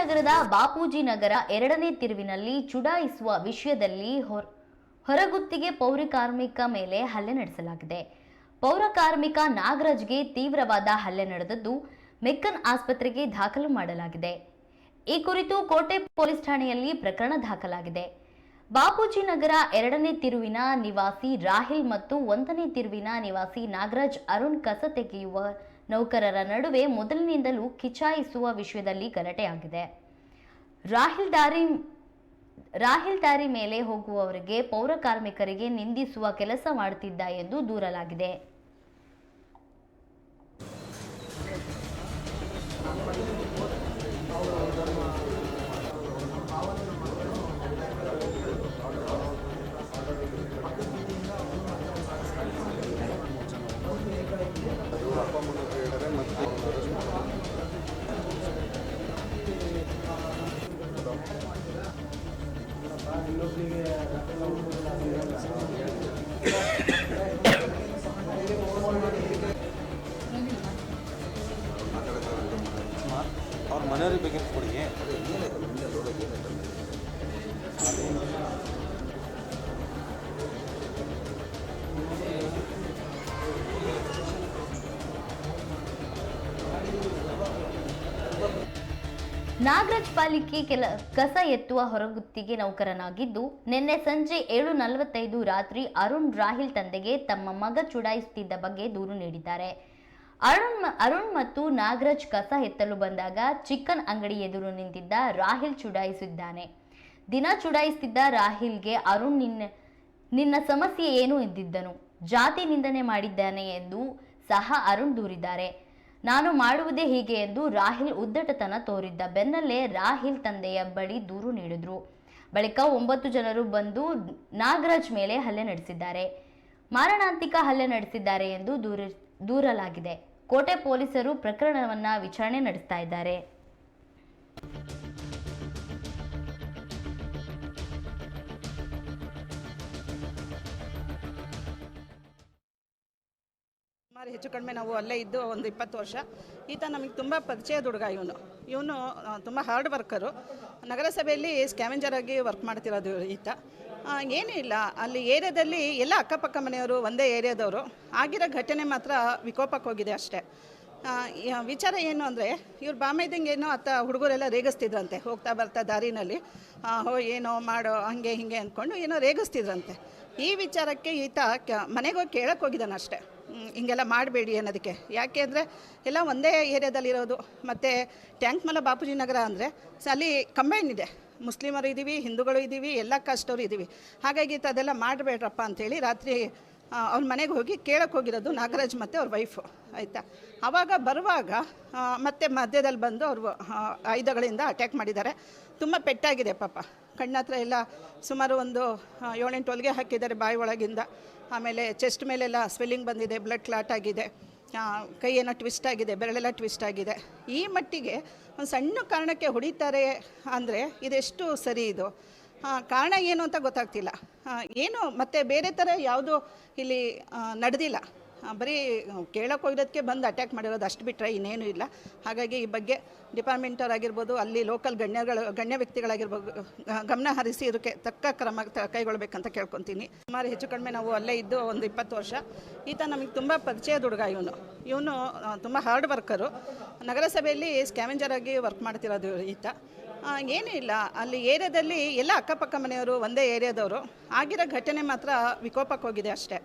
ರಾಜಾನಗರದ ಬಾಪೂಜಿ ನಗರ ಎರಡನೇ ತಿರುವಿನಲ್ಲಿ ಚುಡಾಯಿಸುವ ವಿಷಯದಲ್ಲಿ ಹೊರ, ಹೊರಗುತ್ತಿಗೆ ಪೌರ ಕಾರ್ಮಿಕ ಮೇಲೆ ಹಲ್ಲೆ ನಡೆಸಲಾಗಿದೆ. ಪೌರ ಕಾರ್ಮಿಕ ನಾಗರಾಜ್ಗೆ ತೀವ್ರವಾದ ಹಲ್ಲೆ ನಡೆದದ್ದು ಮೆಕ್ಕನ್ ಆಸ್ಪತ್ರೆಗೆ ದಾಖಲು ಮಾಡಲಾಗಿದೆ. ಈ ಕುರಿತು ಕೋಟೆ ಪೊಲೀಸ್ ಠಾಣೆಯಲ್ಲಿ ಪ್ರಕರಣ ದಾಖಲಾಗಿದೆ. ಬಾಪೂಜಿ ನಗರ ಎರಡನೇ ತಿರುವಿನ ನಿವಾಸಿ ರಾಹಿಲ್ ಮತ್ತು ಒಂದನೇ ತಿರುವಿನ ನಿವಾಸಿ ನಾಗರಾಜ್ ಅರುಣ್ ಕಸ ತೆಗೆಯುವ ನೌಕರರ ನಡುವೆ ಮೊದಲಿನಿಂದಲೂ ಕಿಚಾಯಿಸುವ ವಿಷಯದಲ್ಲಿ ಗಲಾಟೆಯಾಗಿದೆ. ರಾಹಿಲ್ ದಾರಿ ರಾಹಿಲ್ ದಾರಿ ಮೇಲೆ ಹೋಗುವವರಿಗೆ ಪೌರ ಕಾರ್ಮಿಕರಿಗೆ ನಿಂದಿಸುವ ಕೆಲಸ ಮಾಡುತ್ತಿದ್ದ ಎಂದು ದೂರಲಾಗಿದೆ. ನಾಗರಾಜ್ ಪಾಲಿಕೆ ಕೆಲ ಕಸ ಎತ್ತುವ ಹೊರಗುತ್ತಿಗೆ ನೌಕರನಾಗಿದ್ದು, ನಿನ್ನೆ ಸಂಜೆ ಏಳು ನಲವತ್ತೈದು ರಾತ್ರಿ ಅರುಣ್ ರಾಹಿಲ್ ತಂದೆಗೆ ತಮ್ಮ ಮಗ ಚುಡಾಯಿಸುತ್ತಿದ್ದ ಬಗ್ಗೆ ದೂರು ನೀಡಿದ್ದಾರೆ. ಅರುಣ್ ಅರುಣ್ ಮತ್ತು ನಾಗರಾಜ್ ಕಸ ಎತ್ತಲು ಬಂದಾಗ ಚಿಕನ್ ಅಂಗಡಿ ಎದುರು ನಿಂತಿದ್ದ ರಾಹಿಲ್ ಚುಡಾಯಿಸಿದ್ದಾನೆ. ದಿನ ಚುಡಾಯಿಸ್ತಿದ್ದ ರಾಹಿಲ್ಗೆ ಅರುಣ್ ನಿನ್ನ ನಿನ್ನ ಸಮಸ್ಯೆ ಏನು ಎಂದಿದ್ದನು. ಜಾತಿ ನಿಂದನೆ ಮಾಡಿದ್ದಾನೆ ಎಂದು ಸಹ ಅರುಣ್ ದೂರಿದ್ದಾರೆ. ನಾನು ಮಾಡುವುದೇ ಹೀಗೆ ಎಂದು ರಾಹಿಲ್ ಉದ್ದಟತನ ತೋರಿದ್ದ ಬೆನ್ನಲ್ಲೇ ರಾಹಿಲ್ ತಂದೆಯ ಬಳಿ ದೂರು ನೀಡಿದ್ರು. ಬಳಿಕ ಒಂಬತ್ತು ಜನರು ಬಂದು ನಾಗರಾಜ್ ಮೇಲೆ ಹಲ್ಲೆ ನಡೆಸಿದ್ದಾರೆ. ಮಾರಣಾಂತಿಕ ಹಲ್ಲೆ ನಡೆಸಿದ್ದಾರೆ ಎಂದು ದೂರ, ದೂರಲಾಗಿದೆ. ಕೋಟೆ ಪೊಲೀಸರು ಪ್ರಕರಣವನ್ನು ವಿಚಾರಣೆ ನಡೆಸ್ತಾ ಇದ್ದಾರೆ. ಸುಮಾರು ಹೆಚ್ಚು ಕಡಿಮೆ ನಾವು ಅಲ್ಲೇ ಇದ್ದು ಒಂದು ಇಪ್ಪತ್ತು ವರ್ಷ. ಈತ ನಮಗೆ ತುಂಬ ಪರಿಚಯದ ಹುಡುಗ ಇವನು. ಇವನು ತುಂಬ ಹಾರ್ಡ್ ವರ್ಕರು ನಗರಸಭೆಯಲ್ಲಿ ಸ್ಕ್ಯಾವೆಂಜರ್ ಆಗಿ ವರ್ಕ್ ಮಾಡ್ತಿರೋದು ಈತ. ಏನೂ ಇಲ್ಲ. ಅಲ್ಲಿ ಏರಿಯಾದಲ್ಲಿ ಎಲ್ಲ ಅಕ್ಕಪಕ್ಕ ಮನೆಯವರು ಒಂದೇ ಏರಿಯಾದವರು. ಆಗಿರೋ ಘಟನೆ ಮಾತ್ರ ವಿಕೋಪಕ್ಕೆ ಹೋಗಿದೆ ಅಷ್ಟೇ. ವಿಚಾರ ಏನು ಅಂದರೆ, ಇವ್ರು ಬಾಮೈದಂಗೆ ಏನೋ ಅತ್ತ ಹುಡುಗರೆಲ್ಲ ರೇಗಿಸ್ತಿದ್ರಂತೆ. ಹೋಗ್ತಾ ಬರ್ತಾ ದಾರಿನಲ್ಲಿ. ಹೋ, ಏನೋ ಮಾಡೋ ಹಂಗೆ ಹಿಂಗೆ ಅಂದ್ಕೊಂಡು ಏನೋ ರೇಗಿಸ್ತಿದ್ರಂತೆ. ಈ ವಿಚಾರಕ್ಕೆ ಈತ ಮನೆಗೆ ಹೋಗಿ ಕೇಳಕ್ಕೆ ಹೋಗಿದ್ದಾನೆ ಹಿಂಗೆಲ್ಲ ಮಾಡಬೇಡಿ ಅನ್ನೋದಕ್ಕೆ. ಯಾಕೆ ಅಂದರೆ ಎಲ್ಲ ಒಂದೇ ಏರಿಯಾದಲ್ಲಿರೋದು. ಮತ್ತು ಟ್ಯಾಂಕ್ ಮಲ ಬಾಪೂಜಿ ನಗರ ಅಂದರೆ ಅಲ್ಲಿ ಕಂಬೈನ್ ಇದೆ. ಮುಸ್ಲಿಮರು ಇದ್ದೀವಿ ಹಿಂದೂಗಳು ಇದ್ದೀವಿ ಎಲ್ಲ ಕಾಸ್ಟವರು ಇದ್ದೀವಿ ಹಾಗಾಗಿ ಅದೆಲ್ಲ ಮಾಡಬೇಡ್ರಪ್ಪ ಅಂಥೇಳಿ ರಾತ್ರಿ ಅವ್ರ ಮನೆಗೆ ಹೋಗಿ ಕೇಳಕ್ಕೆ ಹೋಗಿರೋದು ನಾಗರಾಜ್ ಮತ್ತು ಅವ್ರ ವೈಫು ಆಯಿತಾ? ಆವಾಗ ಬರುವಾಗ ಮತ್ತೆ ಮಧ್ಯದಲ್ಲಿ ಬಂದು ಅವರು ಆಯುಧಗಳಿಂದ ಅಟ್ಯಾಕ್ ಮಾಡಿದ್ದಾರೆ. ತುಂಬ ಪೆಟ್ಟಾಗಿದೆ ಪಾಪ. ಕಣ್ಣತ್ರ ಎಲ್ಲ ಸುಮಾರು ಒಂದು ಏಳೆಂಟು ಹೊಲಿಗೆ ಹಾಕಿದ್ದಾರೆ ಬಾಯಿ ಒಳಗಿಂದ. ಆಮೇಲೆ ಚೆಸ್ಟ್ ಮೇಲೆಲ್ಲ ಸ್ವೆಲ್ಲಿಂಗ್ ಬಂದಿದೆ ಬ್ಲಡ್ ಕ್ಲಾಟ್ ಆಗಿದೆ. ಕೈ ಏನೋ ಟ್ವಿಸ್ಟ್ ಆಗಿದೆ, ಬೆರಳೆಲ್ಲ ಟ್ವಿಸ್ಟ್ ಆಗಿದೆ. ಈ ಮಟ್ಟಿಗೆ ಒಂದು ಸಣ್ಣ ಕಾರಣಕ್ಕೆ ಹೊಡಿತಾರೆ ಅಂದರೆ ಇದೆಷ್ಟು ಸರಿ ಇದು? ಕಾರಣ ಏನು ಅಂತ ಗೊತ್ತಾಗ್ತಿಲ್ಲ. ಏನು, ಮತ್ತೆ ಬೇರೆ ಥರ ಯಾವುದೂ ಇಲ್ಲಿ ನಡೆದಿಲ್ಲ. ಬರೀ ಕೇಳೋಕ್ಕೆ ಹೋಗಿರೋದಕ್ಕೆ ಬಂದು ಅಟ್ಯಾಕ್ ಮಾಡಿರೋದು ಅಷ್ಟು ಬಿಟ್ಟರೆ ಇನ್ನೇನು ಇಲ್ಲ. ಹಾಗಾಗಿ ಈ ಬಗ್ಗೆ ಡಿಪಾರ್ಟ್ಮೆಂಟ್ ಆಗಿರ್ಬೋದು ಅಲ್ಲಿ ಲೋಕಲ್ ಗಣ್ಯಗಳು, ಗಣ್ಯ ವ್ಯಕ್ತಿಗಳಾಗಿರ್ಬೋದು ಗಮನ ಹರಿಸಿ ಇದಕ್ಕೆ ತಕ್ಕ ಕ್ರಮ ಕೈಗೊಳ್ಬೇಕಂತ ಕೇಳ್ಕೊತೀನಿ. ಸುಮಾರು ಹೆಚ್ಚು ಕಡಿಮೆ ನಾವು ಅಲ್ಲೇ ಇದ್ದು ಒಂದು ಇಪ್ಪತ್ತು ವರ್ಷ. ಈತ ನಮಗೆ ತುಂಬ ಪರಿಚಯದ ಹುಡುಗ ಇವನು. ಇವನು ತುಂಬ ಹಾರ್ಡ್ ವರ್ಕರು ನಗರಸಭೆಯಲ್ಲಿ ಸ್ಕ್ಯಾವೆಂಜರ್ ಆಗಿ ವರ್ಕ್ ಮಾಡ್ತಿರೋದು ಈತ. ಏನೂ ಇಲ್ಲ. ಅಲ್ಲಿ ಏರಿಯಾದಲ್ಲಿ ಎಲ್ಲ ಅಕ್ಕಪಕ್ಕ ಮನೆಯವರು ಒಂದೇ ಏರಿಯಾದವರು. ಆಗಿರೋ ಘಟನೆ ಮಾತ್ರ ವಿಕೋಪಕ್ಕೆ ಹೋಗಿದೆ ಅಷ್ಟೇ.